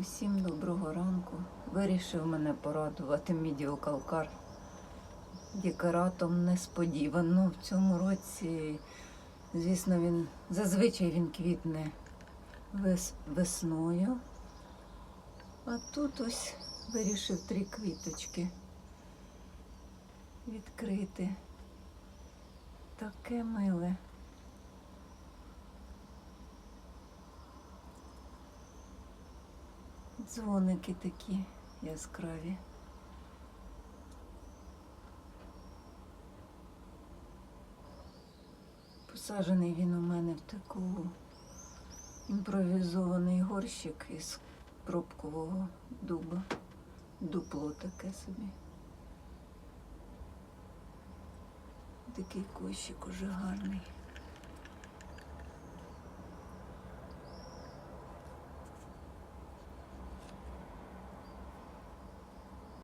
Усім доброго ранку. Вирішив мене порадувати мідіокалкар декоратом несподівано. В цьому році, звісно, він зазвичай він квітне вес- весною. А тут ось вирішив три квіточки відкрити. Таке миле. Дзвоники такі яскраві. Посаджений він у мене в таку імпровізований горщик із пробкового дуба. Дупло таке собі. Такий кущик уже гарний.